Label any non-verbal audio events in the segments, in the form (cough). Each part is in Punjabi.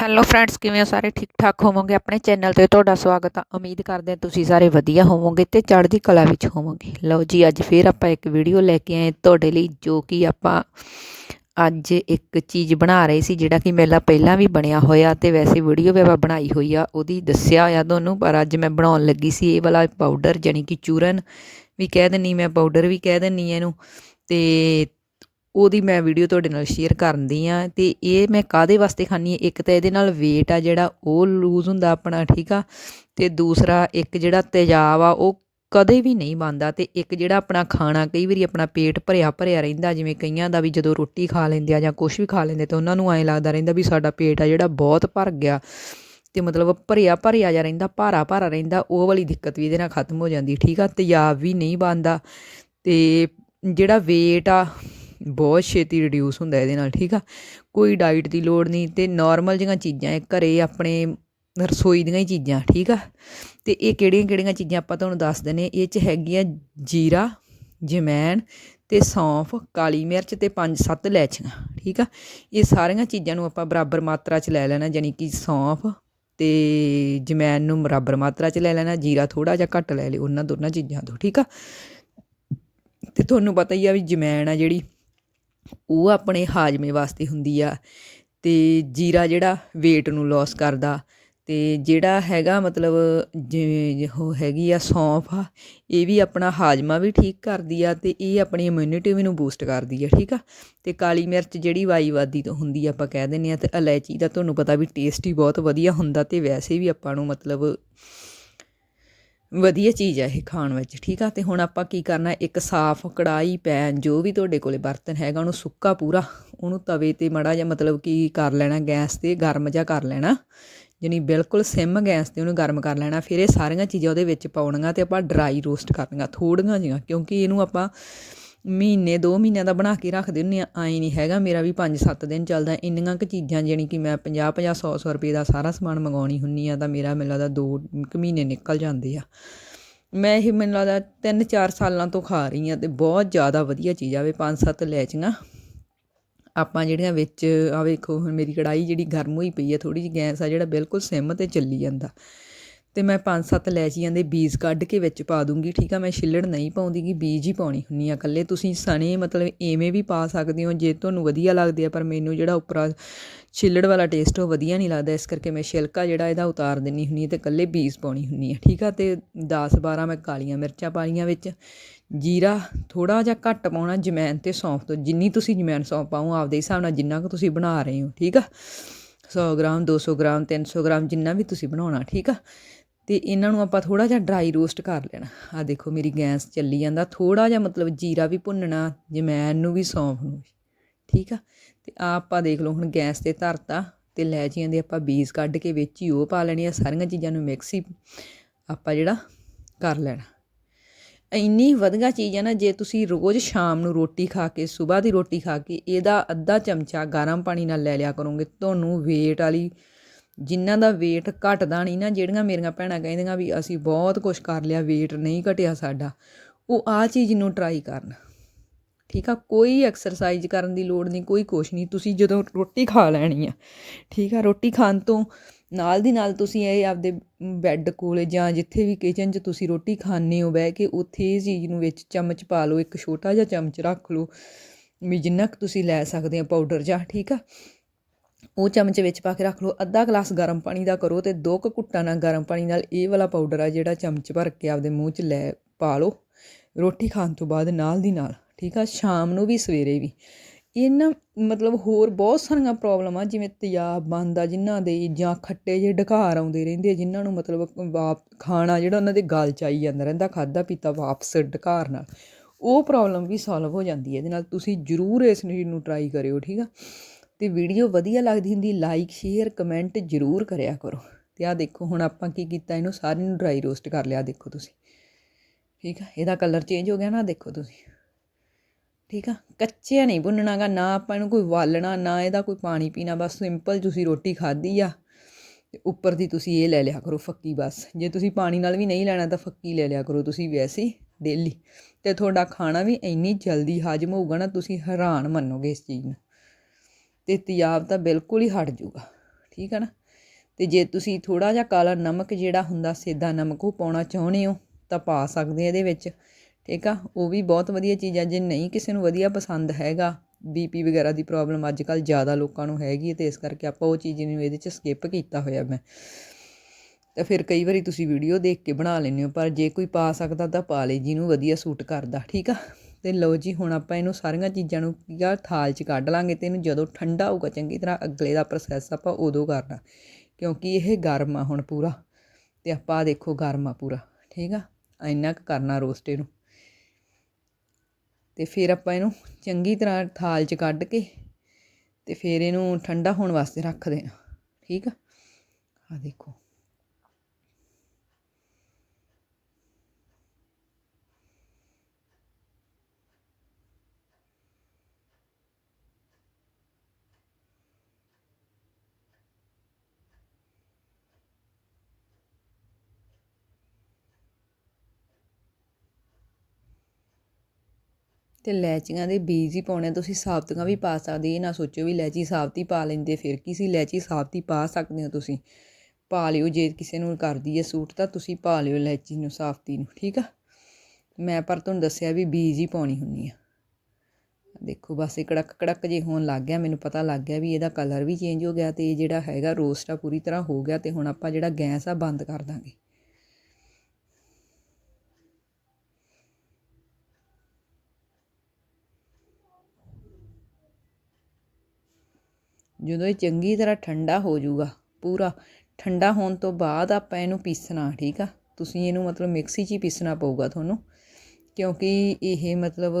ਹੈਲੋ ਫਰੈਂਡਸ ਕਿਵੇਂ ਹੋ ਸਾਰੇ? ਠੀਕ ਠਾਕ ਹੋਵੋਗੇ? ਆਪਣੇ ਚੈਨਲ ਤੇ ਤੁਹਾਡਾ ਸਵਾਗਤ ਆ। ਉਮੀਦ ਕਰਦੇ ਹਾਂ ਤੁਸੀਂ ਸਾਰੇ ਵਧੀਆ ਹੋਵੋਗੇ ਤੇ ਚੜ੍ਹਦੀ ਕਲਾ ਵਿੱਚ ਹੋਵੋਗੇ। ਲਓ ਜੀ, ਅੱਜ ਫੇਰ ਆਪਾਂ ਇੱਕ ਵੀਡੀਓ ਲੈ ਕੇ ਆਏ ਤੁਹਾਡੇ ਲਈ, ਜੋ ਕਿ ਆਪਾਂ ਅੱਜ ਇੱਕ ਚੀਜ਼ ਬਣਾ ਰਹੇ ਸੀ, ਜਿਹੜਾ ਕਿ ਮੇਲਾ ਪਹਿਲਾਂ ਵੀ ਬਣਿਆ ਹੋਇਆ ਤੇ ਵੈਸੇ ਵੀਡੀਓ ਵੀ ਆਪਾਂ ਬਣਾਈ ਹੋਈ ਆ, ਉਹਦੀ ਦੱਸਿਆ ਹੋਇਆ ਤੁਹਾਨੂੰ, ਪਰ ਅੱਜ ਮੈਂ ਬਣਾਉਣ ਲੱਗੀ ਸੀ ਇਹ ਵਾਲਾ ਪਾਊਡਰ ਜਾਨੀ ਕਿ ਚੂਰਨ ਵੀ ਕਹਿ ਦਿੰਨੀ, ਮੈਂ ਪਾਊਡਰ ਵੀ ਕਹਿ ਦਿੰਨੀ ਇਹਨੂੰ, ਤੇ ਉਹਦੀ ਮੈਂ ਵੀਡੀਓ ਤੁਹਾਡੇ ਨਾਲ ਸ਼ੇਅਰ ਕਰਦੀ ਆ ਤੇ ਇਹ ਮੈਂ ਕਾਦੇ ਵਾਸਤੇ ਖਾਣੀ ਹੈ? ਇੱਕ ਤਾਂ ਇਹਦੇ ਨਾਲ weight ਆ ਜਿਹੜਾ, ਉਹ ਲੂਜ਼ ਹੁੰਦਾ ਆਪਣਾ, ਠੀਕ ਆ? ਤੇ ਦੂਸਰਾ ਇੱਕ ਜਿਹੜਾ ਤੇਜ਼ਾਬ ਆ, ਉਹ ਕਦੇ ਵੀ ਨਹੀਂ ਬਣਦਾ ਤੇ ਇੱਕ ਜਿਹੜਾ ਆਪਣਾ ਖਾਣਾ, ਕਈ ਵਾਰੀ ਆਪਣਾ ਪੇਟ ਭਰਿਆ ਭਰਿਆ ਰਹਿੰਦਾ, ਜਿਵੇਂ ਕਈਆਂ ਦਾ ਵੀ ਜਦੋਂ ਰੋਟੀ ਖਾ ਲੈਂਦੇ ਆ ਜਾਂ ਕੁਝ ਵੀ ਖਾ ਲੈਂਦੇ ਤੇ ਉਹਨਾਂ ਨੂੰ ਐਂ ਲੱਗਦਾ ਰਹਿੰਦਾ ਵੀ ਸਾਡਾ ਪੇਟ ਆ ਜਿਹੜਾ ਬਹੁਤ ਭਰ ਗਿਆ ਤੇ ਮਤਲਬ ਭਰਿਆ ਭਰਿਆ ਜਾ ਰਹਿੰਦਾ, ਭਾਰਾ ਭਾਰਾ ਰਹਿੰਦਾ, ਉਹ ਵਾਲੀ ਦਿੱਕਤ ਵੀ ਇਹਦੇ ਨਾਲ ਖਤਮ ਹੋ ਜਾਂਦੀ, ਠੀਕ ਆ? ਤੇਜ਼ਾਬ ਵੀ ਨਹੀਂ ਬਣਦਾ ਤੇ ਜਿਹੜਾ weight ਆ ਬਹੁਤ ਛੇਤੀ ਰਿਡਿਊਸ ਹੁੰਦਾ ਇਹਦੇ ਨਾਲ, ਠੀਕ ਆ? ਕੋਈ ਡਾਈਟ ਦੀ ਲੋੜ ਨਹੀਂ ਤੇ ਨਾਰਮਲ ਜਿਹੀਆਂ ਚੀਜ਼ਾਂ ਹੈ ਘਰੇ ਆਪਣੇ ਰਸੋਈ ਦੀਆਂ ਹੀ ਚੀਜ਼ਾਂ, ਠੀਕ ਆ? ਤੇ ਇਹ ਕਿਹੜੀਆਂ ਕਿਹੜੀਆਂ ਚੀਜ਼ਾਂ ਆਪਾਂ ਤੁਹਾਨੂੰ ਦੱਸ ਦਿੰਨੇ ਇਹ ਚ ਹੈਗੀਆਂ ਜੀਰਾ, ਜਮੈਣ ਤੇ ਸੌਂਫ, ਕਾਲੀ ਮਿਰਚ ਤੇ 5-7 ਲੈਚੀਆਂ, ਠੀਕ ਆ? ਇਹ ਸਾਰੀਆਂ ਚੀਜ਼ਾਂ ਨੂੰ ਆਪਾਂ ਬਰਾਬਰ ਮਾਤਰਾ 'ਚ ਲੈ ਲੈਣਾ ਯਾਨੀ ਕਿ ਸੌਂਫ ਤੇ ਜ਼ਮੈਨ ਨੂੰ ਬਰਾਬਰ ਮਾਤਰਾ 'ਚ ਲੈ ਲੈਣਾ, ਜੀਰਾ ਥੋੜਾ ਜਿਹਾ ਘੱਟ ਲੈ ਲਿਓ, ਉਹਨਾਂ ਦੋਨਾਂ ਚੀਜ਼ਾਂ ਤੋਂ, ਠੀਕ ਆ? ਤੇ ਤੁਹਾਨੂੰ ਪਤਾ ਹੀ ਆ ਵੀ ਜ਼ਮੈਨ ਆ ਜਿਹੜੀ ਉਹ ਆਪਣੇ ਹਾਜਮੇ ਵਾਸਤੇ ਹੁੰਦੀ ਆ ਅਤੇ ਜੀਰਾ ਜਿਹੜਾ ਵੇਟ ਨੂੰ ਲੋਸ ਕਰਦਾ ਅਤੇ ਜਿਹੜਾ ਹੈਗਾ ਮਤਲਬ ਜਿਵੇਂ ਉਹ ਹੈਗੀ ਆ ਸੌਂਫ ਆ, ਇਹ ਵੀ ਆਪਣਾ ਹਾਜਮਾ ਵੀ ਠੀਕ ਕਰਦੀ ਆ ਅਤੇ ਇਹ ਆਪਣੀ ਇਮਿਊਨਿਟੀ ਵੀ ਨੂੰ ਬੂਸਟ ਕਰਦੀ ਆ, ਠੀਕ ਆ? ਅਤੇ ਕਾਲੀ ਮਿਰਚ ਜਿਹੜੀ ਵਾਈਵਾਦੀ ਤੋਂ ਹੁੰਦੀ ਆ ਆਪਾਂ ਕਹਿ ਦਿੰਦੇ ਆ ਅਤੇ ਇਲਾਇਚੀ ਦਾ ਤੁਹਾਨੂੰ ਪਤਾ ਵੀ ਟੇਸਟ ਹੀ ਬਹੁਤ ਵਧੀਆ ਹੁੰਦਾ ਅਤੇ ਵੈਸੇ ਵੀ ਆਪਾਂ ਨੂੰ ਮਤਲਬ ਵਧੀਆ ਚੀਜ਼ ਹੈ ਇਹ ਖਾਣ ਵਿੱਚ, ਠੀਕ ਆ? ਤੇ ਹੁਣ ਆਪਾਂ ਕੀ ਕਰਨਾ, ਇੱਕ ਸਾਫ਼ ਕੜਾਈ ਪੈਨ, ਜੋ ਵੀ ਤੁਹਾਡੇ ਕੋਲੇ ਬਰਤਨ ਹੈਗਾ, ਉਹਨੂੰ ਸੁੱਕਾ ਪੂਰਾ, ਉਹਨੂੰ ਤਵੇ ਤੇ ਮੜਾ ਜਿਹਾ ਮਤਲਬ ਕੀ ਕਰ ਲੈਣਾ, ਗੈਸ ਤੇ ਗਰਮ ਜਿਹਾ ਕਰ ਲੈਣਾ ਜਾਨੀ ਬਿਲਕੁਲ ਸਿਮ ਗੈਸ ਤੇ ਉਹਨੂੰ ਗਰਮ ਕਰ ਲੈਣਾ, ਫਿਰ ਇਹ ਸਾਰੀਆਂ ਚੀਜ਼ਾਂ ਉਹਦੇ ਵਿੱਚ ਪਾਉਣੀਆਂ ਤੇ ਆਪਾਂ ਡਰਾਈ ਰੋਸਟ ਕਰਨੀਆਂ, ਥੋੜੀਆਂ ਜਿਹੀਆਂ, ਕਿਉਂਕਿ ਇਹਨੂੰ ਆਪਾਂ ਮਹੀਨੇ, ਦੋ ਮਹੀਨਿਆਂ ਦਾ ਬਣਾ ਕੇ ਰੱਖਦੇ ਹੁੰਦੇ ਹਾਂ। ਐਂ ਨਹੀਂ ਹੈਗਾ, ਮੇਰਾ ਵੀ 5-7 ਦਿਨ ਚੱਲਦਾ ਇੰਨੀਆਂ ਕੁ ਚੀਜ਼ਾਂ ਜਾਨੀ ਕਿ ਮੈਂ 50-50 100-100 ਰੁਪਏ ਦਾ ਸਾਰਾ ਸਮਾਨ ਮੰਗਾਉਣੀ ਹੁੰਨੀ ਆ ਤਾਂ ਮੇਰਾ ਮੈਨੂੰ ਲੱਗਦਾ 2 ਮਹੀਨੇ ਨਿਕਲ ਜਾਂਦੇ ਆ। ਮੈਂ ਇਹ ਮੈਨੂੰ ਲੱਗਦਾ 3-4 ਸਾਲਾਂ ਤੋਂ ਖਾ ਰਹੀ ਆ ਤੇ ਬਹੁਤ ਜ਼ਿਆਦਾ ਵਧੀਆ ਚੀਜ਼ ਆਵੇ 5-7 ਲੈਚੀਆਂ ਆਪਾਂ ਜਿਹੜੀਆਂ ਵਿੱਚ ਆ ਵੇਖੋ, ਹੁਣ ਮੇਰੀ ਕੜਾਈ ਜਿਹੜੀ ਗਰਮ ਹੋਈ ਪਈ ਆ ਥੋੜੀ ਜਿਹੀ ਗੈਸ ਆ ਜਿਹੜਾ ਬਿਲਕੁਲ ਸਿਮ ਤੇ ਚੱਲੀ ਜਾਂਦਾ। ਅਤੇ ਮੈਂ 5-7 ਲੈਚੀਆਂ ਦੇ ਬੀਜ ਕੱਢ ਕੇ ਵਿੱਚ ਪਾ ਦੂੰਗੀ, ਠੀਕ ਆ? ਮੈਂ ਛਿੱਲੜ ਨਹੀਂ ਪਾਉਂਦੀ ਕਿ ਬੀਜ ਹੀ ਪਾਉਣੀ ਹੁੰਦੀ ਆ ਇਕੱਲੇ। ਤੁਸੀਂ ਸਣੇ ਮਤਲਬ ਐਵੇਂ ਵੀ ਪਾ ਸਕਦੇ ਹੋ ਜੇ ਤੁਹਾਨੂੰ ਵਧੀਆ ਲੱਗਦੇ ਆ, ਪਰ ਮੈਨੂੰ ਜਿਹੜਾ ਉੱਪਰ ਛਿੱਲੜ ਵਾਲਾ ਟੇਸਟ ਉਹ ਵਧੀਆ ਨਹੀਂ ਲੱਗਦਾ, ਇਸ ਕਰਕੇ ਮੈਂ ਛਿਲਕਾ ਜਿਹੜਾ ਇਹਦਾ ਉਤਾਰ ਦਿੰਨੀ ਹੁੰਨੀ ਆ ਤੇ ਇਕੱਲੇ ਬੀਜ ਪਾਉਣੀ ਹੁੰਨੀ ਆ, ਠੀਕ ਆ? ਤੇ 10-12 ਮੈਂ ਕਾਲੀਆਂ ਮਿਰਚਾਂ ਪਾਲੀਆਂ ਵਿੱਚ, ਜੀਰਾ ਥੋੜਾ ਜਿਹਾ ਘੱਟ ਪਾਉਣਾ ਜਮੈਨ ਤੇ ਸੌਂਫ ਤੋਂ, ਜਿੰਨੀ ਤੁਸੀਂ ਜਮੈਨ ਸੌਂਫ ਪਾਓ, ਆਪਦੇ ਹਿਸਾਬ ਨਾਲ ਜਿੰਨਾ ਕੁ ਤੁਸੀਂ ਬਣਾ ਰਹੇ ਹੋ, ਠੀਕ ਆ? 100 ਗ੍ਰਾਮ 200 ਗ੍ਰਾਮ 300 ਗ੍ਰਾਮ, ਜਿੰਨਾ ਵੀ ਤੁਸੀਂ ਬਣਾਉਣਾ, ਠੀਕ ਆ? ਅਤੇ ਇਹਨਾਂ ਨੂੰ ਆਪਾਂ ਥੋੜ੍ਹਾ ਜਿਹਾ ਡਰਾਈ ਰੋਸਟ ਕਰ ਲੈਣਾ। ਆਹ ਦੇਖੋ ਮੇਰੀ ਗੈਸ ਚੱਲੀ ਜਾਂਦਾ। ਥੋੜ੍ਹਾ ਜਿਹਾ ਮਤਲਬ ਜੀਰਾ ਵੀ ਭੁੰਨਣਾ ਜਮੈਨ ਨੂੰ ਵੀ ਸੌਂਫ ਨੂੰ। ਠੀਕ ਆ? ਅਤੇ ਆਹ ਆਪਾਂ ਦੇਖ ਲਓ ਹੁਣ ਗੈਸ ਤੇ ਧਰਤਾ ਅਤੇ ਲੈਚੀਆਂ ਦੇ ਆਪਾਂ ਬੀਜ ਕੱਢ ਕੇ ਵਿੱਚ ਹੀ ਉਹ ਪਾ ਲੈਣੀ ਆ। ਸਾਰੀਆਂ ਚੀਜ਼ਾਂ ਨੂੰ ਮਿਕਸ ਹੀ ਆਪਾਂ ਜਿਹੜਾ ਕਰ ਲੈਣਾ। ਇੰਨੀ ਵਧੀਆ ਚੀਜ਼ ਹੈ ਨਾ, ਜੇ ਤੁਸੀਂ ਰੋਜ਼ ਸ਼ਾਮ ਨੂੰ ਰੋਟੀ ਖਾ ਕੇ, ਸਵੇਰ ਦੀ ਰੋਟੀ ਖਾ ਕੇ ਇਹਦਾ ਅੱਧਾ ਚਮਚਾ ਗਰਮ ਪਾਣੀ ਨਾਲ ਲੈ ਲਿਆ ਕਰੋਗੇ, ਤੁਹਾਨੂੰ weight ਵਾਲੀ ਜਿਨ੍ਹਾਂ ਦਾ ਵੇਟ ਘਟਦਾ ਨਹੀਂ ਨਾ, ਜਿਹੜੀਆਂ ਮੇਰੀਆਂ ਭੈਣਾਂ ਕਹਿੰਦੀਆਂ ਵੀ ਅਸੀਂ ਬਹੁਤ ਕੁਝ ਕਰ ਲਿਆ ਵੇਟ ਨਹੀਂ ਘਟਿਆ ਸਾਡਾ, ਉਹ ਆ ਚੀਜ਼ ਨੂੰ ਟਰਾਈ ਕਰਨ। ਠੀਕ ਆ, ਕੋਈ ਐਕਸਰਸਾਈਜ਼ ਕਰਨ ਦੀ ਲੋੜ ਨਹੀਂ, ਕੋਈ ਕੁਛ ਨਹੀਂ, ਤੁਸੀਂ ਜਦੋਂ ਰੋਟੀ ਖਾ ਲੈਣੀ ਆ, ਠੀਕ ਆ, ਰੋਟੀ ਖਾਣ ਤੋਂ ਨਾਲ ਦੀ ਨਾਲ ਤੁਸੀਂ ਇਹ ਆਪਦੇ ਬੈੱਡ ਕੋਲੇ ਜਾਂ ਜਿੱਥੇ ਵੀ ਕਿਚਨ 'ਚ ਤੁਸੀਂ ਰੋਟੀ ਖਾਣੇ ਹੋ, ਬਹਿ ਕੇ ਉੱਥੇ ਇਹ ਚੀਜ਼ ਨੂੰ ਵਿੱਚ ਚਮਚ ਪਾ ਲਓ, ਇੱਕ ਛੋਟਾ ਜਿਹਾ ਚਮਚ ਰੱਖ ਲਓ, ਵੀ ਜਿੰਨਾ ਕੁ ਤੁਸੀਂ ਲੈ ਸਕਦੇ ਆ ਪਾਊਡਰ ਜਾਂ, ਠੀਕ ਆ ਉਹ ਚਮਚ ਵਿੱਚ ਪਾ ਕੇ ਰੱਖ ਲਓ। ਅੱਧਾ ਗਲਾਸ ਗਰਮ ਪਾਣੀ ਦਾ ਕਰੋ ਤੇ ਦੋ ਕੁ ਘੁੱਟਾਂ ਨਾਲ ਗਰਮ ਪਾਣੀ ਨਾਲ ਇਹ ਵਾਲਾ ਪਾਊਡਰ ਆ ਜਿਹੜਾ ਚਮਚ ਭਰ ਕੇ ਆਪਦੇ ਮੂੰਹ 'ਚ ਲੈ ਪਾ ਲਓ। ਰੋਟੀ ਖਾਣ ਤੋਂ ਬਾਅਦ ਨਾਲ ਦੀ ਨਾਲ, ਠੀਕ ਆ? ਸ਼ਾਮ ਨੂੰ ਵੀ, ਸਵੇਰੇ ਵੀ। ਇਹਨਾਂ ਮਤਲਬ ਹੋਰ ਬਹੁਤ ਸਾਰੀਆਂ ਪ੍ਰੋਬਲਮਾਂ ਜਿਵੇਂ ਤੇਜ਼ਾਬ ਬਣਦਾ ਜਿਨ੍ਹਾਂ ਦੇ ਜਾਂ ਖੱਟੇ ਜਿਹੇ ਢਕਾਰ ਆਉਂਦੇ ਰਹਿੰਦੇ ਜਿਨ੍ਹਾਂ ਨੂੰ ਮਤਲਬ ਵਾਪ ਖਾਣਾ ਜਿਹੜਾ ਉਹਨਾਂ ਦੇ ਗਲ ਚ ਆਈ ਜਾਂਦਾ ਰਹਿੰਦਾ ਖਾਦਾ ਪੀਤਾ ਵਾਪਸ ਡਕਾਰ ਨਾਲ। ਉਹ ਪ੍ਰੋਬਲਮ ਵੀ ਸੋਲਵ ਹੋ ਜਾਂਦੀ ਹੈ ਇਹਦੇ ਨਾਲ ਤੁਸੀਂ ਜ਼ਰੂਰ ਇਸ ਨੂੰ ਟਰਾਈ ਕਰਿਓ, ਠੀਕ ਆ? ਤੇ ਵੀਡੀਓ ਵਧੀਆ ਲੱਗਦੀ ਹੁੰਦੀ ਲਾਈਕ ਸ਼ੇਅਰ ਕਮੈਂਟ ਜ਼ਰੂਰ ਕਰਿਆ ਕਰੋ। ਤੇ ਆ ਦੇਖੋ, ਹੁਣ ਆਪਾਂ ਕੀ ਕੀਤਾ, ਇਹਨੂੰ ਸਾਰੇ ਨੂੰ ਡਰਾਈ ਰੋਸਟ ਕਰ ਲਿਆ, ਦੇਖੋ ਤੁਸੀਂ। ਠੀਕ ਆ? ਇਹਦਾ ਕਲਰ ਚੇਂਜ ਹੋ ਗਿਆ ਨਾ, ਦੇਖੋ ਤੁਸੀਂ। ਠੀਕ ਆ? ਕੱਚਿਆ ਨਹੀਂ ਭੁੰਨਣਾਗਾ ਨਾ ਆਪਾਂ ਇਹਨੂੰ ਕੋਈ ਵਾਲਣਾ, ਨਾ ਇਹਦਾ ਕੋਈ ਪਾਣੀ ਪੀਣਾ, ਬਸ ਸਿੰਪਲ ਤੁਸੀਂ ਰੋਟੀ ਖਾਧੀ ਆ, ਤੇ ਉੱਪਰ ਦੀ ਤੁਸੀਂ ਇਹ ਲੈ ਲਿਆ ਕਰੋ, ਫੱਕੀ ਬਸ। ਜੇ ਤੁਸੀਂ ਪਾਣੀ ਨਾਲ ਵੀ ਨਹੀਂ ਲੈਣਾ, ਤਾਂ ਫੱਕੀ ਲੈ ਲਿਆ ਕਰੋ ਤੁਸੀਂ ਵੈਸੇ ਡੇਲੀ ਤੇ ਤੁਹਾਡਾ ਖਾਣਾ ਵੀ ਇੰਨੀ ਜਲਦੀ ਹਾਜ਼ਮ ਹੋਊਗਾ ਨਾ, ਤੁਸੀਂ ਹੈਰਾਨ ਮੰਨੋਗੇ ਇਸ ਚੀਜ਼ ਨੂੰ। ਤੇ ਤਿਆਬ ਤਾਂ ਬਿਲਕੁਲ ਹੀ ਹਟ ਜਾਊਗਾ, ਠੀਕ ਹੈ ਨਾ? ਤੇ ਜੇ ਤੁਸੀਂ ਥੋੜਾ ਜਿਹਾ ਕਾਲਾ ਨਮਕ ਜਿਹੜਾ ਹੁੰਦਾ, ਸੇਦਾ ਨਮਕ ਉਹ ਪਾਉਣਾ ਚਾਹੁੰਦੇ ਹੋ, ਤਾਂ ਪਾ ਸਕਦੇ ਇਹਦੇ ਵਿੱਚ, ਠੀਕ ਆ? ਉਹ ਵੀ ਬਹੁਤ ਵਧੀਆ ਚੀਜ਼ ਆ, ਜੇ ਨਹੀਂ ਕਿਸੇ ਨੂੰ ਵਧੀਆ ਪਸੰਦ ਹੈਗਾ ਬੀਪੀ ਵਗੈਰਾ ਦੀ ਪ੍ਰੋਬਲਮ ਅੱਜ ਕੱਲ ਜ਼ਿਆਦਾ ਲੋਕਾਂ ਨੂੰ ਹੈਗੀ ਹੈ, ਤੇ ਇਸ ਕਰਕੇ ਆਪਾਂ ਉਹ ਚੀਜ਼ ਨੂੰ ਇਹਦੇ 'ਚ ਸਕਿਪ ਕੀਤਾ ਹੋਇਆ ਮੈਂ। ਤਾਂ ਫਿਰ ਕਈ ਵਾਰੀ ਤੁਸੀਂ ਵੀਡੀਓ ਦੇਖ ਕੇ ਬਣਾ ਲੈਂਦੇ ਹੋ, ਪਰ ਜੇ ਕੋਈ ਪਾ ਸਕਦਾ ਤਾਂ ਪਾ ਲੇ, ਜਿਹਨੂੰ ਵਧੀਆ ਸੂਟ ਕਰਦਾ, ਠੀਕ ਆ? ਅਤੇ ਲਓ ਜੀ, ਹੁਣ ਆਪਾਂ ਇਹਨੂੰ ਸਾਰੀਆਂ ਚੀਜ਼ਾਂ ਨੂੰ ਕੀ ਆ ਥਾਲ 'ਚ ਕੱਢ ਲਾਂਗੇ ਅਤੇ ਇਹਨੂੰ ਜਦੋਂ ਠੰਡਾ ਹੋਊਗਾ, ਚੰਗੀ ਤਰ੍ਹਾਂ ਅਗਲੇ ਦਾ ਪ੍ਰੋਸੈਸ ਆਪਾਂ ਉਦੋਂ ਕਰਨਾ, ਕਿਉਂਕਿ ਇਹ ਗਰਮ ਆ ਹੁਣ ਪੂਰਾ। ਅਤੇ ਆਪਾਂ ਆਹ ਦੇਖੋ ਗਰਮ ਆ ਪੂਰਾ, ਠੀਕ ਆ? ਇੰਨਾ ਕੁ ਕਰਨਾ ਰੋਸਟ ਇਹਨੂੰ। ਅਤੇ ਫਿਰ ਆਪਾਂ ਇਹਨੂੰ ਚੰਗੀ ਤਰ੍ਹਾਂ ਥਾਲ 'ਚ ਕੱਢ ਕੇ ਅਤੇ ਫਿਰ ਇਹਨੂੰ ਠੰਡਾ ਹੋਣ ਵਾਸਤੇ ਰੱਖ ਦੇਣਾ, ਠੀਕ ਆ? ਆ ਦੇਖੋ। ਤੇ ਇਲਾਚੀਆਂ ਦੇ ਬੀਜ ਹੀ ਪਾਉਣੇ ਤੁਸੀਂ ਸਾਬਤੀਆਂ ਵੀ ਪਾ ਸਕਦੇ ਇਹ ਨਾ ਸੋਚੋ ਵੀ ਲੈਚੀ ਸਾਬਤੀ ਪਾ ਲੈਂਦੇ, ਫਿਰ ਕੀ ਸੀ? ਲੈਚੀ ਸਾਬਤੀ ਪਾ ਸਕਦੇ ਹੋ ਤੁਸੀਂ। ਪਾ ਲਿਓ, ਜੇ ਕਿਸੇ ਨੂੰ ਕਰਦੀ ਹੈ ਸੂਟ ਤਾਂ ਤੁਸੀਂ ਪਾ ਲਿਓ ਇਲਾਚੀ ਨੂੰ, ਸਾਬਤੀ ਨੂੰ, ਠੀਕ ਆ? ਮੈਂ ਪਰ ਤੁਹਾਨੂੰ ਦੱਸਿਆ ਵੀ ਬੀਜ ਹੀ ਪਾਉਣੀ ਹੁੰਦੀ ਆ। ਦੇਖੋ, ਬਸ ਇਹ ਕੜਕ ਕੜਕ ਜੇ ਹੋਣ ਲੱਗ ਗਿਆ, ਮੈਨੂੰ ਪਤਾ ਲੱਗ ਗਿਆ ਵੀ ਇਹਦਾ ਕਲਰ ਵੀ ਚੇਂਜ ਹੋ ਗਿਆ ਤੇ ਇਹ ਜਿਹੜਾ ਹੈਗਾ ਰੋਸਟ ਆ, ਪੂਰੀ ਤਰ੍ਹਾਂ ਹੋ ਗਿਆ ਤੇ ਹੁਣ ਆਪਾਂ ਜਿਹੜਾ ਗੈਸ ਆ, ਬੰਦ ਕਰ ਦਾਂਗੇ। ਜਦੋਂ ਇਹ ਚੰਗੀ ਤਰ੍ਹਾਂ ਠੰਡਾ ਹੋ ਜਾਊਗਾ, ਪੂਰਾ ਠੰਡਾ ਹੋਣ ਤੋਂ ਬਾਅਦ ਆਪਾਂ ਇਹਨੂੰ ਪੀਸਣਾ, ਠੀਕ ਆ? ਤੁਸੀਂ ਇਹਨੂੰ ਮਤਲਬ ਮਿਕਸੀ 'ਚ ਹੀ ਪੀਸਣਾ ਪਊਗਾ ਤੁਹਾਨੂੰ, ਕਿਉਂਕਿ ਇਹ ਮਤਲਬ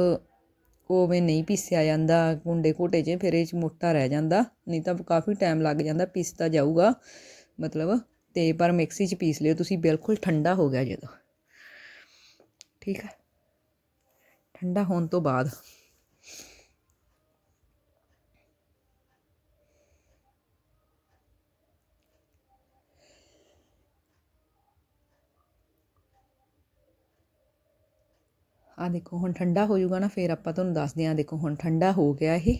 ਉਵੇਂ ਨਹੀਂ ਪੀਸਿਆ ਜਾਂਦਾ ਗੁੰਡੇ ਘੋਟੇ 'ਚ ਫਿਰ ਇਹ 'ਚ ਮੋਟਾ ਰਹਿ ਜਾਂਦਾ, ਨਹੀਂ ਤਾਂ ਕਾਫੀ ਟਾਈਮ ਲੱਗ ਜਾਂਦਾ, ਪੀਸਤਾ ਜਾਊਗਾ, ਮਤਲਬ ਤੇ ਪਰ ਮਿਕਸੀ 'ਚ ਪੀਸ ਲਿਓ, ਤੁਸੀਂ ਬਿਲਕੁਲ ਠੰਡਾ ਹੋ ਗਿਆ ਜਦੋਂ, ਠੀਕ ਹੈ ਠੰਡਾ ਹੋਣ ਤੋਂ ਬਾਅਦ। ਆਹ ਦੇਖੋ, ਹੁਣ ਠੰਡਾ ਹੋ ਜਾਊਗਾ ਨਾ, ਫਿਰ ਆਪਾਂ ਤੁਹਾਨੂੰ ਦੱਸਦੇ ਹਾਂ, ਦੇਖੋ, ਹੁਣ ਠੰਡਾ ਹੋ ਗਿਆ ਇਹ।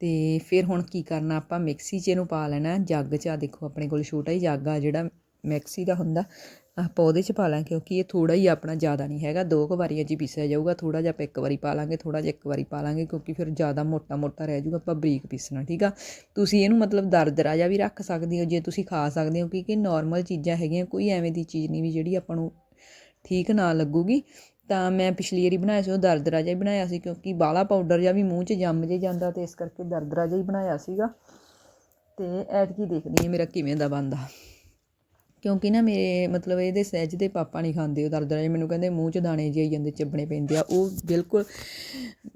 ਤੇ ਫਿਰ ਹੁਣ ਕੀ ਕਰਨਾ, ਆਪਾਂ ਮਿਕਸੀ 'ਚ ਇਹਨੂੰ ਪਾ ਲੈਣਾ, ਜੱਗ 'ਚ। ਆ ਦੇਖੋ, ਆਪਣੇ ਕੋਲ ਛੋਟਾ ਹੀ ਜੱਗ ਆ, ਜਿਹੜਾ ਮਿਕਸੀ ਦਾ ਹੁੰਦਾ। ਆਪਾਂ ਉਹਦੇ 'ਚ ਪਾ ਲਾਂ ਕਿਉਂਕਿ ਇਹ ਥੋੜਾ ਹੀ ਆਪਣਾ ਜ਼ਿਆਦਾ ਨਹੀਂ ਹੈਗਾ। ਦੋ ਕੁ ਵਾਰੀ 'ਚ ਪੀਸਿਆ ਜਾਊਗਾ ਥੋੜਾ ਜਿਹਾ ਆਪਾਂ ਇੱਕ ਵਾਰੀ ਪਾ ਲਾਂਗੇ ਥੋੜਾ ਜਿਹਾ ਇੱਕ ਵਾਰੀ ਪਾ ਲਾਂਗੇ, ਕਿਉਂਕਿ ਫਿਰ ਜ਼ਿਆਦਾ ਮੋਟਾ ਮੋਟਾ ਰਹਿ ਜਾਊਗਾ, ਆਪਾਂ ਬਰੀਕ ਪੀਸਣਾ, ਠੀਕ ਆ? ਤੁਸੀਂ ਇਹਨੂੰ ਮਤਲਬ ਦਰਦਰਾ ਜਿਹਾ ਵੀ ਰੱਖ ਸਕਦੇ ਹੋ, ਜੇ ਤੁਸੀਂ ਖਾ ਸਕਦੇ ਹੋ, ਕਿਉਂਕਿ ਨਾਰਮਲ ਚੀਜ਼ਾਂ ਹੈਗੀਆਂ, ਕੋਈ ਐਵੇਂ ਦੀ ਚੀਜ਼ ਨਹੀਂ ਵੀ ਜਿਹੜੀ ਆਪਾਂ ਨੂੰ ਠੀਕ ਨਾ ਲੱਗੂਗੀ। ਤਾਂ ਮੈਂ ਪਿਛਲੀ ਵਾਰੀ ਬਣਾਇਆ ਸੀ, ਉਹ ਦਰਦਰਾ ਜਿਹਾ ਹੀ ਬਣਾਇਆ ਸੀ, ਕਿਉਂਕਿ ਬਾਹਲਾ ਪਾਊਡਰ ਜਿਹਾ ਵੀ ਮੂੰਹ 'ਚ ਜੰਮ ਜੇ ਜਾਂਦਾ ਅਤੇ ਇਸ ਕਰਕੇ ਦਰਦਰਾ ਜਿਹਾ ਹੀ ਬਣਾਇਆ ਸੀਗਾ। ਅਤੇ ਐਤਕੀ ਦੇਖਦੀ ਹਾਂ ਮੇਰਾ ਕਿਵੇਂ ਦਾ ਬਣਦਾ। ਕਿਉਂਕਿ ਨਾ ਮੇਰੇ ਮਤਲਬ ਇਹਦੇ ਸਹਿਜ ਦੇ ਪਾਪਾ ਨਹੀਂ ਖਾਂਦੇ, ਉਹ ਦਰਦਰਾ ਜਿਹਾ ਮੈਨੂੰ ਕਹਿੰਦੇ ਮੂੰਹ 'ਚ ਦਾਣੇ ਜਿਹੇ ਆਈ ਜਾਂਦੇ ਚੱਬਣੇ ਪੈਂਦੇ ਆ, ਉਹ ਬਿਲਕੁਲ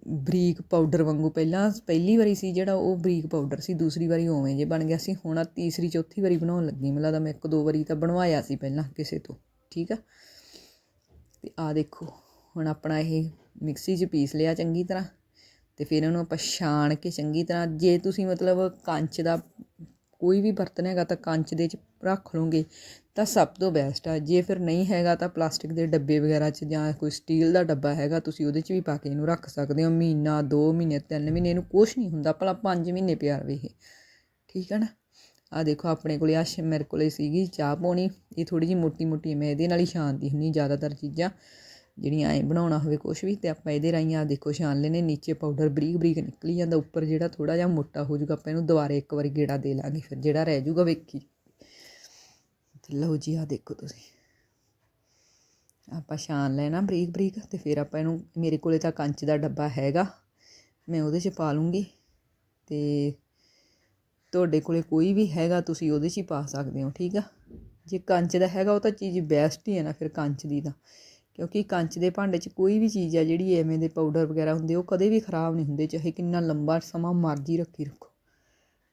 ਬਰੀਕ ਪਾਊਡਰ ਵਾਂਗੂ ਪਹਿਲਾਂ, ਪਹਿਲੀ ਵਾਰੀ ਸੀ ਜਿਹੜਾ ਉਹ ਬਰੀਕ ਪਾਊਡਰ ਸੀ, ਦੂਸਰੀ ਵਾਰੀ ਉਵੇਂ ਜੇ ਬਣ ਗਿਆ ਸੀ, ਹੁਣ ਆ ਤੀਸਰੀ ਚੌਥੀ ਵਾਰੀ ਬਣਾਉਣ ਲੱਗੀ, ਮੈਨੂੰ ਲੱਗਦਾ ਮੈਂ ਇੱਕ ਦੋ ਵਾਰੀ ਤਾਂ ਬਣਵਾਇਆ ਸੀ ਪਹਿਲਾਂ ਕਿਸੇ ਤੋਂ, ਠੀਕ ਆ? ਅਤੇ ਆਹ ਦੇਖੋ, ਹੁਣ ਆਪਣਾ ਇਹ ਮਿਕਸੀ 'ਚ ਪੀਸ ਲਿਆ ਚੰਗੀ ਤਰ੍ਹਾਂ ਅਤੇ ਫਿਰ ਇਹਨੂੰ ਆਪਾਂ ਛਾਣ ਕੇ ਚੰਗੀ ਤਰ੍ਹਾਂ ਜੇ ਤੁਸੀਂ ਮਤਲਬ ਕੰਚ ਦਾ ਕੋਈ ਵੀ ਬਰਤਨ ਹੈਗਾ ਤਾਂ ਕੰਚ ਦੇ 'ਚ ਰੱਖ ਲਓਗੇ ਤਾਂ ਸਭ ਤੋਂ ਬੈਸਟ ਆ। ਜੇ ਫਿਰ ਨਹੀਂ ਹੈਗਾ ਤਾਂ ਪਲਾਸਟਿਕ ਦੇ ਡੱਬੇ ਵਗੈਰਾ 'ਚ ਜਾਂ ਕੋਈ ਸਟੀਲ ਦਾ ਡੱਬਾ ਹੈਗਾ, ਤੁਸੀਂ ਉਹਦੇ 'ਚ ਵੀ ਪਾ ਕੇ ਇਹਨੂੰ ਰੱਖ ਸਕਦੇ ਹੋ। ਮਹੀਨਾ 2 ਮਹੀਨੇ 3 ਮਹੀਨੇ ਇਹਨੂੰ ਕੁਛ ਨਹੀਂ ਹੁੰਦਾ, ਭਲਾ 5 ਮਹੀਨੇ ਪਿਆ ਰਵੇ ਠੀਕ ਹੈ ਨਾ? ਆ ਦੇਖੋ, ਆਪਣੇ ਕੋਲੇ ਆ ਮੇਰੇ ਕੋਲੇ ਸੀਗੀ ਚਾਹ ਪਾਉਣੀ। ਇਹ ਥੋੜੀ ਜਿਹੀ ਮੋਟੀ ਮੋਟੀ, ਮੈਂ ਇਹਦੇ ਨਾਲ ਹੀ ਛਾਣਦੀ ਹੁੰਨੀ ਜ਼ਿਆਦਾਤਰ ਚੀਜ਼ਾਂ। ਜਿਹੜੀਆਂ ਐ ਬਣਾਉਣਾ ਹੋਵੇ ਕੁਝ ਵੀ, ਤੇ ਆਪਾਂ ਇਹਦੇ ਰਾਹੀਂ ਆ ਦੇਖੋ, ਛਾਣ ਲੈਨੇ ਨੀਚੇ ਪਾਊਡਰ ਬਰੀਕ ਬਰੀਕ ਨਿਕਲੀ ਜਾਂਦਾ, ਉੱਪਰ ਜਿਹੜਾ ਥੋੜਾ ਜਿਹਾ ਮੋਟਾ ਹੋ ਜਾਊਗਾ, ਆਪਾਂ ਇਹਨੂੰ ਦੁਬਾਰੇ ਇੱਕ ਵਾਰੀ ਗੇੜਾ ਦੇ ਲਾਂਗੇ, ਫਿਰ ਜਿਹੜਾ ਰਹਿ ਜਾਊਗਾ ਵੇਖੀ। ਤੇ ਲਓ ਜੀ ਆ ਦੇਖੋ ਤੁਸੀਂ। ਆਪਾਂ ਛਾਣ ਲੈਣਾ ਬਰੀਕ ਬਰੀਕ, ਤੇ ਫਿਰ ਆਪਾਂ ਇਹਨੂੰ, ਮੇਰੇ ਕੋਲੇ ਤਾਂ ਕੰਚ ਦਾ ਡੱਬਾ ਹੈਗਾ, ਮੈਂ ਉਹਦੇ 'ਚ ਪਾ ਲੂੰਗੀ। ਤੇ ਤੁਹਾਡੇ ਕੋਲੇ ਕੋਈ ਵੀ ਹੈਗਾ, ਤੁਸੀਂ ਉਹਦੇ 'ਚ ਹੀ ਪਾ ਸਕਦੇ ਹੋ, ਠੀਕ ਆ? ਜੇ ਕੰਚ ਦਾ ਹੈਗਾ, ਉਹ ਤਾਂ ਚੀਜ਼ ਬੈਸਟ ਹੀ ਹੈ ਨਾ ਫਿਰ ਕੰਚ ਦੀ ਤਾਂ। ਕਿਉਂਕਿ ਕੰਚ ਦੇ ਭਾਂਡੇ 'ਚ ਕੋਈ ਵੀ ਚੀਜ਼ ਆ, ਜਿਹੜੀ ਐਵੇਂ ਦੇ ਪਾਊਡਰ ਵਗੈਰਾ ਹੁੰਦੇ, ਉਹ ਕਦੇ ਵੀ ਖਰਾਬ ਨਹੀਂ ਹੁੰਦੇ, ਚਾਹੇ ਕਿੰਨਾ ਲੰਬਾ ਸਮਾਂ ਮਰਜ਼ੀ ਰੱਖੀ ਰੱਖੋ।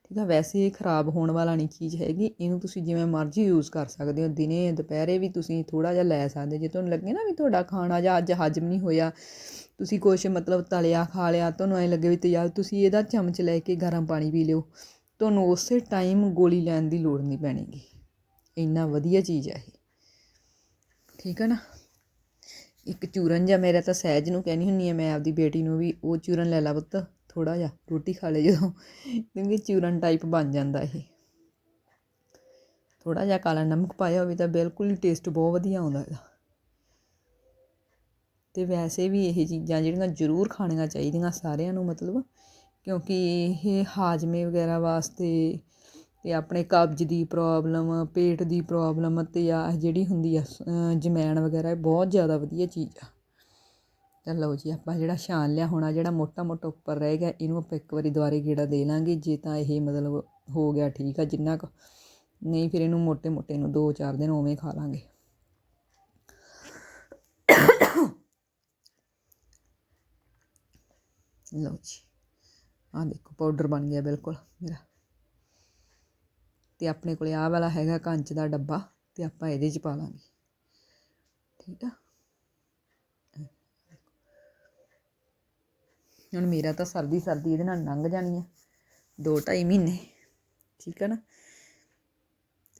ਠੀਕ ਆ? ਵੈਸੇ ਇਹ ਖਰਾਬ ਹੋਣ ਵਾਲਾ ਨਹੀਂ ਚੀਜ਼ ਹੈਗੀ, ਇਹਨੂੰ ਤੁਸੀਂ ਜਿਵੇਂ ਮਰਜ਼ੀ ਯੂਜ਼ ਕਰ ਸਕਦੇ ਹੋ। ਦਿਨੇ, ਦੁਪਹਿਰੇ ਵੀ ਤੁਸੀਂ ਥੋੜਾ ਜਿਹਾ ਲੈ ਸਕਦੇ, ਜੇ ਤੁਹਾਨੂੰ ਲੱਗੇ ਨਾ ਵੀ ਤੁਹਾਡਾ ਖਾਣਾ ਜਾਂ ਅੱਜ ਹਜਮ ਨਹੀਂ ਹੋਇਆ, ਤੁਸੀਂ ਕੁਛ ਮਤਲਬ ਤਲਿਆ ਖਾ ਲਿਆ, ਤੁਹਾਨੂੰ ਐ ਲੱਗੇ ਵੀ ਤੇ ਯਾਰ ਤੁਸੀਂ ਇਹਦਾ ਚਮਚ ਲੈ ਕੇ ਗਰਮ ਪਾਣੀ ਪੀ ਲਿਓ। ਤੁਹਾਨੂੰ ਉਸੇ ਟਾਈਮ ਗੋਲੀ ਲੈਣ ਦੀ ਲੋੜ ਨਹੀਂ ਪੈਣੀਗੀ। ਇੰਨਾ ਵਧੀਆ ਚੀਜ਼ ਹੈ ਇਹ। ਠੀਕ ਹੈ ਨਾ? ਇੱਕ ਚੂਰਨ ਜਾਂ ਮੇਰਾ ਤਾਂ ਸਹਿਜ ਨੂੰ ਕਹਿਣੀ ਹੁੰਨੀ ਆ, ਮੈਂ ਆਪਦੀ ਬੇਟੀ ਨੂੰ ਵੀ, ਉਹ ਚੂਰਨ ਲੈ ਲਾ ਪੁੱਤ ਥੋੜਾ ਜਿਹਾ, ਰੋਟੀ ਖਾ ਲੈ ਜਦੋਂ। ਕਿਉਂਕਿ ਚੂਰਨ ਟਾਈਪ ਬਣ ਜਾਂਦਾ ਇਹ। ਥੋੜਾ ਜਿਹਾ ਕਾਲਾ ਨਮਕ ਪਾਇਆ ਹੋਵੇ ਤਾਂ ਬਿਲਕੁਲ ਟੇਸਟ ਬਹੁਤ ਵਧੀਆ ਆਉਂਦਾ ਇਹਦਾ। ਤੇ ਵੈਸੇ ਵੀ ਇਹ ਚੀਜ਼ਾਂ ਜਿਹੜੀਆਂ ਜ਼ਰੂਰ ਖਾਣੀਆਂ ਚਾਹੀਦੀਆਂ ਸਾਰਿਆਂ ਨੂੰ, ਮਤਲਬ ਕਿਉਂਕਿ ਇਹ ਹਾਜ਼ਮੇ ਵਗੈਰਾ ਵਾਸਤੇ ਅਤੇ ਆਪਣੇ ਕਬਜ਼ ਦੀ ਪ੍ਰੋਬਲਮ ਪੇਟ ਦੀ ਪ੍ਰੋਬਲਮ ਅਤੇ ਆਹ ਜਿਹੜੀ ਹੁੰਦੀ ਆ ਜਮੈਣ ਵਗੈਰਾ, ਇਹ ਬਹੁਤ ਜ਼ਿਆਦਾ ਵਧੀਆ ਚੀਜ਼ ਆ। ਤਾਂ ਲਓ ਜੀ, ਆਪਾਂ ਜਿਹੜਾ ਛਾਨ ਲਿਆ ਹੋਣਾ, ਜਿਹੜਾ ਮੋਟਾ ਮੋਟਾ ਉੱਪਰ ਰਹਿ ਗਿਆ, ਇਹਨੂੰ ਆਪਾਂ ਇੱਕ ਵਾਰੀ ਦੁਬਾਰੇ ਗੇੜਾ ਦੇ ਲਾਂਗੇ, ਜੇ ਤਾਂ ਇਹ ਮਤਲਬ ਹੋ ਗਿਆ ਠੀਕ ਆ, ਜਿੰਨਾ ਕੁ ਨਹੀਂ ਫਿਰ ਇਹਨੂੰ ਮੋਟੇ ਮੋਟੇ ਨੂੰ 2-4 ਦਿਨ ਉਵੇਂ ਖਾ ਲਾਂਗੇ। ਲਓ ਜੀ। ਆਹ ਦੇਖੋ ਪਾਊਡਰ ਬਣ ਗਿਆ ਬਿਲਕੁਲ ਮੇਰਾ। ਤੇ ਆਪਣੇ ਕੋਲੇ ਆਹ ਵਾਲਾ ਹੈਗਾ ਕੰਚ ਦਾ ਡੱਬਾ ਤੇ ਆਪਾਂ ਇਹਦੇ 'ਚ ਪਾ ਲਾਂਗੇ। ਠੀਕ ਆ? ਹੁਣ ਮੇਰਾ ਤਾਂ ਸਰਦੀ ਸਰਦੀ ਇਹਦੇ ਨਾਲ ਲੰਘ ਜਾਣੀ ਆ, ਦੋ ਢਾਈ ਮਹੀਨੇ। ਠੀਕ ਆ ਨਾ?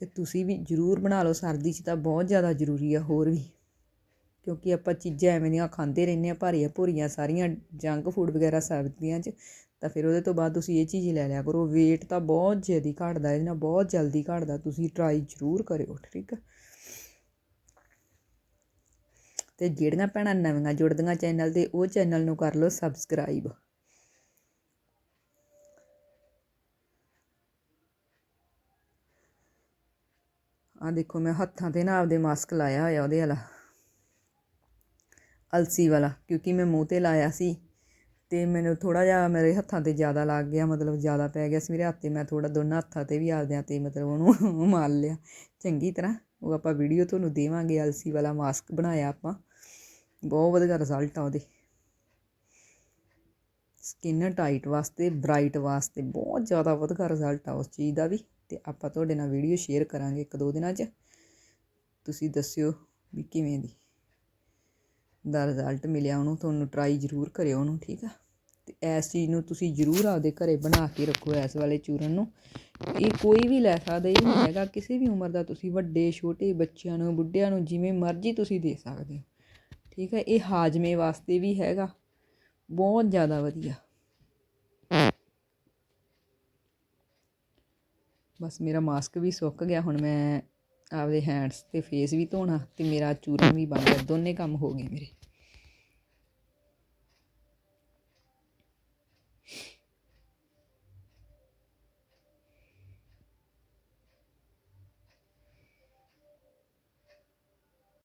ਤੇ ਤੁਸੀਂ ਵੀ ਜ਼ਰੂਰ ਬਣਾ ਲਓ, ਸਰਦੀ 'ਚ ਤਾਂ ਬਹੁਤ ਜ਼ਿਆਦਾ ਜ਼ਰੂਰੀ ਆ ਹੋਰ ਵੀ। ਕਿਉਂਕਿ ਆਪਾਂ ਚੀਜ਼ਾਂ ਐਵੇਂ ਦੀਆਂ ਖਾਂਦੇ ਰਹਿੰਦੇ ਆ ਭਾਰੀਆਂ ਭੂਰੀਆਂ ਸਾਰੀਆਂ ਜੰਕ ਫੂਡ ਵਗੈਰਾ ਸਰਦੀਆਂ 'ਚ। ਤਾਂ ਫਿਰ ਉਹਦੇ ਤੋਂ ਬਾਅਦ ਤੁਸੀਂ ਇਹ ਚੀਜ਼ ਲੈ ਲਿਆ ਕਰੋ ਵੇਟ ਤਾਂ ਬਹੁਤ ਜਲਦੀ ਘਟਦਾ, ਇਹਦੇ ਨਾਲ ਬਹੁਤ ਜਲਦੀ ਘਟਦਾ, ਤੁਸੀਂ ਟਰਾਈ ਜ਼ਰੂਰ ਕਰਿਓ, ਠੀਕ ਆ? ਤੇ ਜਿਹੜੀਆਂ ਭੈਣਾਂ ਨਵੀਆਂ ਜੁੜਦੀਆਂ ਚੈਨਲ ਤੇ, ਉਹ ਚੈਨਲ ਨੂੰ ਕਰ ਲਓ ਸਬਸਕ੍ਰਾਈਬ ਆ ਦੇਖੋ, ਮੈਂ ਹੱਥਾਂ ਤੇ ਨਾ ਆਪਦੇ ਮਾਸਕ ਲਾਇਆ ਹੋਇਆ ਉਹਦੇ ਵਾਲਾ, ਅਲਸੀ ਵਾਲਾ, ਕਿਉਂਕਿ ਮੈਂ ਮੂੰਹ ਤੇ ਲਾਇਆ ਸੀ। ਅਤੇ ਮੈਨੂੰ ਥੋੜ੍ਹਾ ਜਿਹਾ ਮੇਰੇ ਹੱਥਾਂ ਤੇ ਜ਼ਿਆਦਾ ਲੱਗ ਗਿਆ, ਮਤਲਬ ਜ਼ਿਆਦਾ ਪੈ ਗਿਆ ਸੀ ਮੇਰੇ ਹੱਥ ਤੇ, ਮੈਂ ਥੋੜ੍ਹਾ ਦੋਨਾਂ ਹੱਥਾਂ ਤੇ ਵੀ ਆਪਦਿਆਂ ਤੇ ਮਤਲਬ ਉਹਨੂੰ (laughs) ਮਾਰ ਲਿਆ। ਚੰਗੀ ਤਰ੍ਹਾਂ ਉਹ ਆਪਾਂ ਵੀਡੀਓ ਤੁਹਾਨੂੰ ਦੇਵਾਂਗੇ, ਅਲਸੀ ਵਾਲਾ ਮਾਸਕ ਬਣਾਇਆ ਆਪਾਂ। ਬਹੁਤ ਵਧੀਆ ਰਿਜ਼ਲਟ ਆ ਉਹਦੇ। ਸਕਿਨ ਟਾਈਟ ਵਾਸਤੇ ਬ੍ਰਾਈਟ ਵਾਸਤੇ ਬਹੁਤ ਜ਼ਿਆਦਾ ਵਧੀਆ ਰਿਜ਼ਲਟ ਆ ਉਸ ਚੀਜ਼ ਦਾ ਵੀ। ਤੇ ਆਪਾਂ ਤੁਹਾਡੇ ਨਾਲ ਵੀਡੀਓ ਸ਼ੇਅਰ ਕਰਾਂਗੇ ਇੱਕ ਦੋ ਦਿਨਾਂ 'ਚ। ਤੁਸੀਂ ਦੱਸਿਓ ਵੀ ਕਿਵੇਂ ਦੀ। ਦਾ ਰਿਜ਼ਲਟ ਮਿਲਿਆ ਉਹਨੂੰ, ਤੁਹਾਨੂੰ ਟਰਾਈ ਜ਼ਰੂਰ ਕਰਿਓ ਉਹਨੂੰ, ਠੀਕ ਆ? ਤੇ ਇਸ ਚੀਜ਼ ਨੂੰ ਤੁਸੀਂ ਜ਼ਰੂਰ ਆਪਦੇ ਘਰੇ ਬਣਾ ਕੇ ਰੱਖੋ ਇਸ ਵਾਲੇ ਚੂਰਨ ਨੂੰ। ਇਹ ਕੋਈ ਵੀ ਲੈ ਸਕਦਾ, ਇਹ ਨਹੀਂ ਹੈਗਾ ਕਿਸੇ ਵੀ ਉਮਰ ਦਾ ਤੁਸੀਂ ਵੱਡੇ, ਛੋਟੇ ਬੱਚਿਆਂ ਨੂੰ, ਬੁੱਢਿਆਂ ਨੂੰ ਜਿਵੇਂ ਮਰਜ਼ੀ ਤੁਸੀਂ ਦੇ ਸਕਦੇ ਹੋ। ਠੀਕ ਹੈ ਇਹ ਹਾਜ਼ਮੇ ਵਾਸਤੇ ਵੀ ਹੈਗਾ, ਬਹੁਤ ਜ਼ਿਆਦਾ ਵਧੀਆ। ਬਸ ਮੇਰਾ ਮਾਸਕ ਵੀ ਸੁੱਕ ਗਿਆ, ਹੁਣ ਮੈਂ ਆਪਦੇ ਹੈਂਡਸ ਤੇ ਫੇਸ ਵੀ ਧੋਣਾ ਤੇ ਮੇਰਾ ਚੂਰਨ ਵੀ ਬਣ ਗਿਆ, ਦੋਨੇ ਕੰਮ ਹੋ ਗਏ ਮੇਰੇ।